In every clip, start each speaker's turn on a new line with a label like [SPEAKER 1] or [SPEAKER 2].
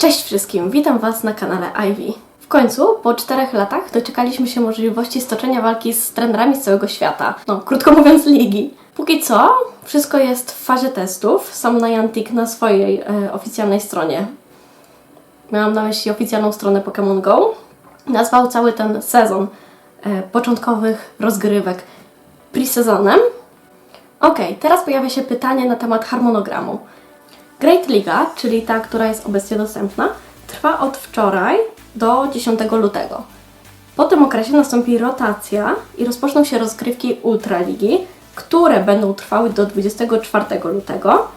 [SPEAKER 1] Cześć wszystkim, witam Was na kanale Ivy. W końcu, po czterech latach, doczekaliśmy się możliwości stoczenia walki z trenerami z całego świata. No, krótko mówiąc, ligi. Póki co, wszystko jest w fazie testów. Sam Niantic na swojej e, oficjalnej stronie, miałam na myśli oficjalną stronę Pokémon Go, nazwał cały ten sezon e, początkowych rozgrywek pre-sezonem. Okej, teraz pojawia się pytanie na temat harmonogramu. Great Liga, czyli ta, która jest obecnie dostępna, trwa od wczoraj do 10 lutego. Po tym okresie nastąpi rotacja i rozpoczną się rozgrywki Ultraligi, które będą trwały do 24 lutego.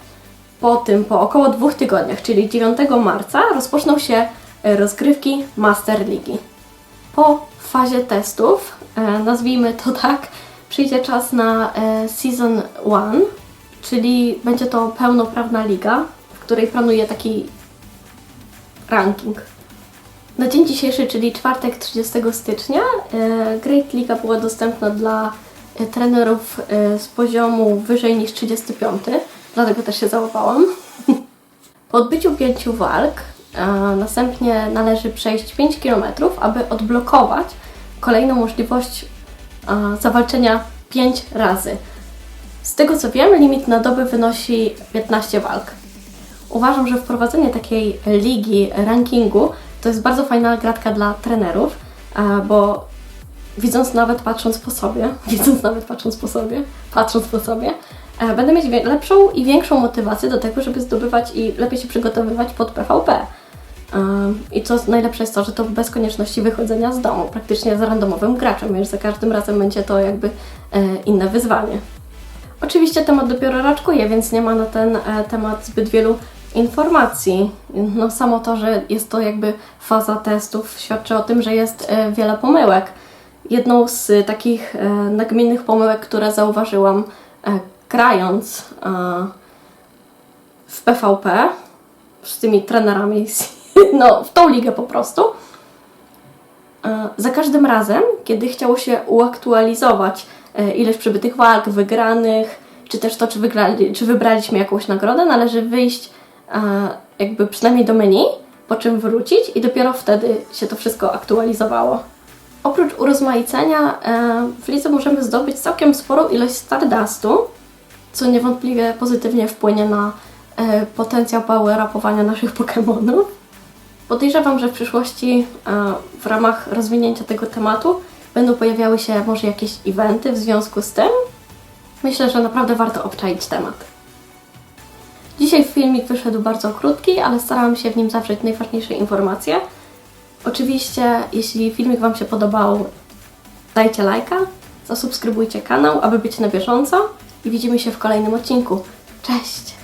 [SPEAKER 1] Po tym, po około dwóch tygodniach, czyli 9 marca, rozpoczną się e, rozgrywki Master Ligi. Po fazie testów, e, nazwijmy to tak, przyjdzie czas na e, Season 1, czyli będzie to pełnoprawna liga, w której planuje taki ranking. Na dzień dzisiejszy, czyli czwartek 30 stycznia, e, Great Liga była dostępna dla e, trenerów e, z poziomu wyżej niż 35, dlatego też się załapałam. Po odbyciu pięciu walk następnie należy przejść 5 km, aby odblokować kolejną możliwość zawalczenia 5 razy. Z tego co wiem, limit na dobę wynosi 15 walk. Uważam, że wprowadzenie takiej ligi, rankingu to jest bardzo fajna gratka dla trenerów, e, bo widząc nawet patrząc po sobie, widząc nawet patrząc po sobie, patrząc po sobie, e, będę mieć lepszą i większą motywację do tego, żeby zdobywać i lepiej się przygotowywać pod PvP. Um, I co najlepsze jest to, że to bez konieczności wychodzenia z domu, praktycznie z randomowym graczem, już za każdym razem będzie to jakby e, inne wyzwanie. Oczywiście temat dopiero raczkuje, więc nie ma na ten e, temat zbyt wielu informacji. No samo to, że jest to jakby faza testów świadczy o tym, że jest e, wiele pomyłek. Jedną z e, takich nagminnych pomyłek, które zauważyłam grając w PvP z tymi trenerami, no w tą ligę po prostu, Za każdym razem, kiedy chciało się uaktualizować ilość przebytych walk, wygranych, czy też to, czy, wygrali, czy wybraliśmy jakąś nagrodę, należy wyjść jakby przynajmniej do menu, po czym wrócić i dopiero wtedy się to wszystko aktualizowało. Oprócz urozmaicenia e, w lidze możemy zdobyć całkiem sporą ilość Stardustu, co niewątpliwie pozytywnie wpłynie na e, potencjał power-upowania naszych Pokémonów. Podejrzewam, że w przyszłości e, w ramach rozwinięcia tego tematu będą pojawiały się może jakieś eventy w związku z tym. Myślę, że naprawdę warto obczaić temat. Dzisiaj filmik wyszedł bardzo krótki, ale starałam się w nim zawrzeć najważniejsze informacje. Oczywiście, jeśli filmik Wam się podobał, dajcie lajka, zasubskrybujcie kanał, aby być na bieżąco i widzimy się w kolejnym odcinku. Cześć!